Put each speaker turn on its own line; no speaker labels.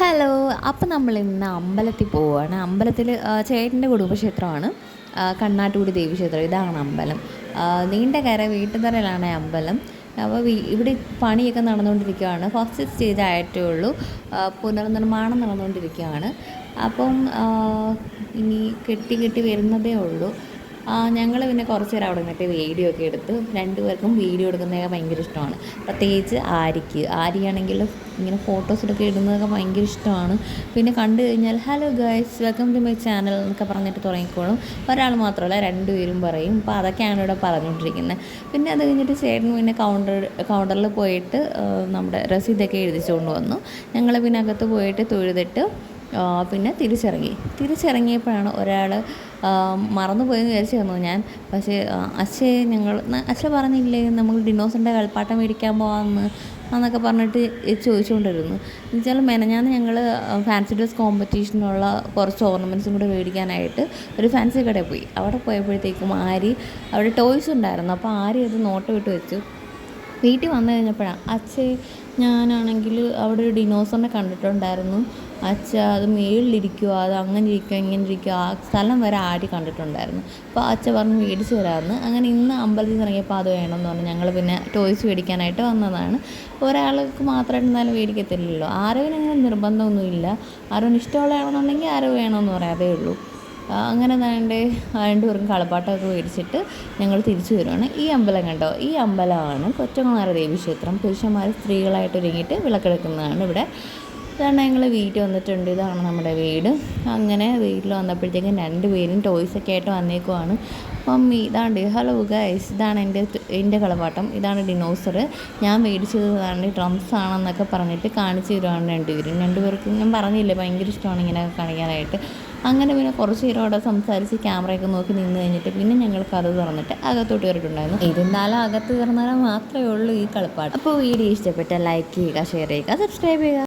Hello അപ്പം നമ്മൾ ഇന്ന് അമ്പലത്തിൽ പോവുകയാണ്. അമ്പലത്തിൽ ചേട്ടന്റെ കുടുംബക്ഷേത്രമാണ്. കണ്ണാട്ടുകുടി ദേവീക്ഷേത്രം. ഇതാണ് അമ്പലം. നീണ്ടകര വീട്ടുതറയിലാണ് അമ്പലം. അപ്പോൾ ഇവിടെ പണിയൊക്കെ നടന്നുകൊണ്ടിരിക്കുകയാണ്. ഫസ്റ്റ് സ്റ്റേജ് ആയിട്ടേ ഉള്ളൂ പുനർനിർമ്മാണം നടന്നുകൊണ്ടിരിക്കുകയാണ്. അപ്പം ഇനി കെട്ടി കെട്ടി വരുന്നതേ ഉള്ളൂ. ഞങ്ങൾ പിന്നെ കുറച്ച് നേരം അവിടെ നിന്നിട്ട് വീഡിയോ ഒക്കെ എടുത്ത് രണ്ടുപേർക്കും വീഡിയോ എടുക്കുന്നതൊക്കെ ഭയങ്കര ഇഷ്ടമാണ്. പ്രത്യേകിച്ച് ആരിക്ക് ആര്യയാണെങ്കിൽ ഇങ്ങനെ ഫോട്ടോസ് ഒക്കെ ഇടുന്നതൊക്കെ ഭയങ്കര ഇഷ്ടമാണ്. പിന്നെ കണ്ടു കഴിഞ്ഞാൽ hello guys welcome to my channel എന്നൊക്കെ പറഞ്ഞിട്ട് തുടങ്ങിക്കോളും. ഒരാൾ മാത്രമല്ല രണ്ടുപേരും പറയും. അപ്പോൾ അതൊക്കെയാണ് ഇവിടെ പറഞ്ഞുകൊണ്ടിരിക്കുന്നത്. പിന്നെ അത് കഴിഞ്ഞിട്ട് ചേട്ടൻ പിന്നെ കൗണ്ടർ കൗണ്ടറിൽ പോയിട്ട് നമ്മുടെ രസീതൊക്കെ എഴുതിച്ചുകൊണ്ട് വന്നു. ഞങ്ങൾ പിന്നെ അകത്ത് പോയിട്ട് തൊഴുതിട്ട് പിന്നെ തിരിച്ചിറങ്ങി. തിരിച്ചിറങ്ങിയപ്പോഴാണ് ഒരാൾ മറന്നുപോയെന്ന് വിചാരിച്ചു തന്നു ഞാൻ. പക്ഷേ അച്ഛേ ഞങ്ങൾ അച്ഛ പറഞ്ഞില്ലേ നമ്മൾ ഡിനോസിന്റെ കളിപ്പാട്ടം മേടിക്കാൻ പോകാമെന്ന് എന്നൊക്കെ പറഞ്ഞിട്ട് ചോദിച്ചുകൊണ്ടിരുന്നു. എന്നുവെച്ചാൽ മെനഞ്ഞാന്ന് ഞങ്ങൾ ഫാൻസി ഡ്രസ് കോമ്പറ്റീഷനുള്ള കുറച്ച് ഓർണമെന്റ്സും കൂടെ മേടിക്കാനായിട്ട് ഒരു ഫാൻസി കടയിൽ പോയി. അവിടെ പോയപ്പോഴത്തേക്കും ആരി അവിടെ ടോയ്സ് ഉണ്ടായിരുന്നു. അപ്പോൾ ആരി അത് നോട്ട് വിട്ട് വെച്ചു. വീട്ടിൽ വന്നു കഴിഞ്ഞപ്പോഴാണ് അച്ഛേ ഞാനാണെങ്കിൽ അവിടെ ഒരു ഡിനോസറിനെ കണ്ടിട്ടുണ്ടായിരുന്നു. അച്ഛ അത് മേളിലിരിക്കുക അത് അങ്ങനെ ഇരിക്കുക ഇങ്ങനെ ഇരിക്കുക ആ സ്ഥലം വരെ ആടി കണ്ടിട്ടുണ്ടായിരുന്നു? അപ്പോൾ അച്ഛ പറഞ്ഞ് മേടിച്ച് തരാമെന്ന് അങ്ങനെ ഇന്ന് അമ്പലത്തിൽ ഇറങ്ങിയപ്പോൾ അത് വേണമെന്ന് പറഞ്ഞു. ഞങ്ങൾ പിന്നെ ടോയ്സ് മേടിക്കാനായിട്ട് വന്നതാണ്. ഒരാൾക്ക് മാത്രമായിട്ട് എന്നാലും മേടിക്കത്തില്ലല്ലോ. ആരോവിനങ്ങനെ നിർബന്ധമൊന്നുമില്ല. ആരോന് ഇഷ്ടമുള്ളതാണെന്നുണ്ടെങ്കിൽ ആരോ വേണമെന്ന് പറയാതേ ഉള്ളൂ. അങ്ങനെ വേണ്ടേ രണ്ടുപേർക്കും കളപ്പാട്ടമൊക്കെ മേടിച്ചിട്ട് ഞങ്ങൾ തിരിച്ചു വരുവാണ്. ഈ അമ്പലം കണ്ടോ? ഈ അമ്പലമാണ് കൊറ്റങ്ങാറ ദേവി ക്ഷേത്രം. പുരുഷന്മാർ സ്ത്രീകളായിട്ട് ഒരുങ്ങിയിട്ട് വിളക്കെടുക്കുന്നതാണ് ഇവിടെ. ഇതാണ് ഞങ്ങൾ വീട്ടിൽ വന്നിട്ടുണ്ട്. ഇതാണ് നമ്മുടെ വീട്. അങ്ങനെ വീട്ടിൽ വന്നപ്പോഴത്തേക്കും രണ്ട് പേരും ടോയ്സൊക്കെ ആയിട്ട് വന്നേക്കുവാണ്. മമ്മി ഇതാണ്ട് ഹലോ ഗൈസ് ഇതാണ് എന്റെ എന്റെ കളപ്പാട്ടം ഇതാണ് ഡിനോസർ ഞാൻ മേടിച്ചതാണ് ഡ്രംസ് ആണെന്നൊക്കെ പറഞ്ഞിട്ട് കാണിച്ചു തരുവാണ് രണ്ടുപേരും. രണ്ടുപേർക്കും ഞാൻ പറഞ്ഞില്ലേ ഭയങ്കര ഇഷ്ടമാണ് ഇങ്ങനെ കാണിക്കാനായിട്ട്. അങ്ങനെ പിന്നെ കുറച്ച് നേരം അവിടെ സംസാരിച്ച് ക്യാമറയൊക്കെ നോക്കി നിന്ന് കഴിഞ്ഞിട്ട് പിന്നെ ഞങ്ങൾ കഥ തുറന്നിട്ട് അകത്തോട്ട് കയറിയിട്ടുണ്ടായിരുന്നു. ഇരുന്നാലും അകത്ത് കയറുന്നാലും മാത്രമേ ഉള്ളൂ ഈ കളിപ്പാട്ട്. അപ്പോൾ വീഡിയോ ഇഷ്ടപ്പെട്ട ലൈക്ക് ചെയ്യുക ഷെയർ ചെയ്യുക സബ്സ്ക്രൈബ് ചെയ്യുക.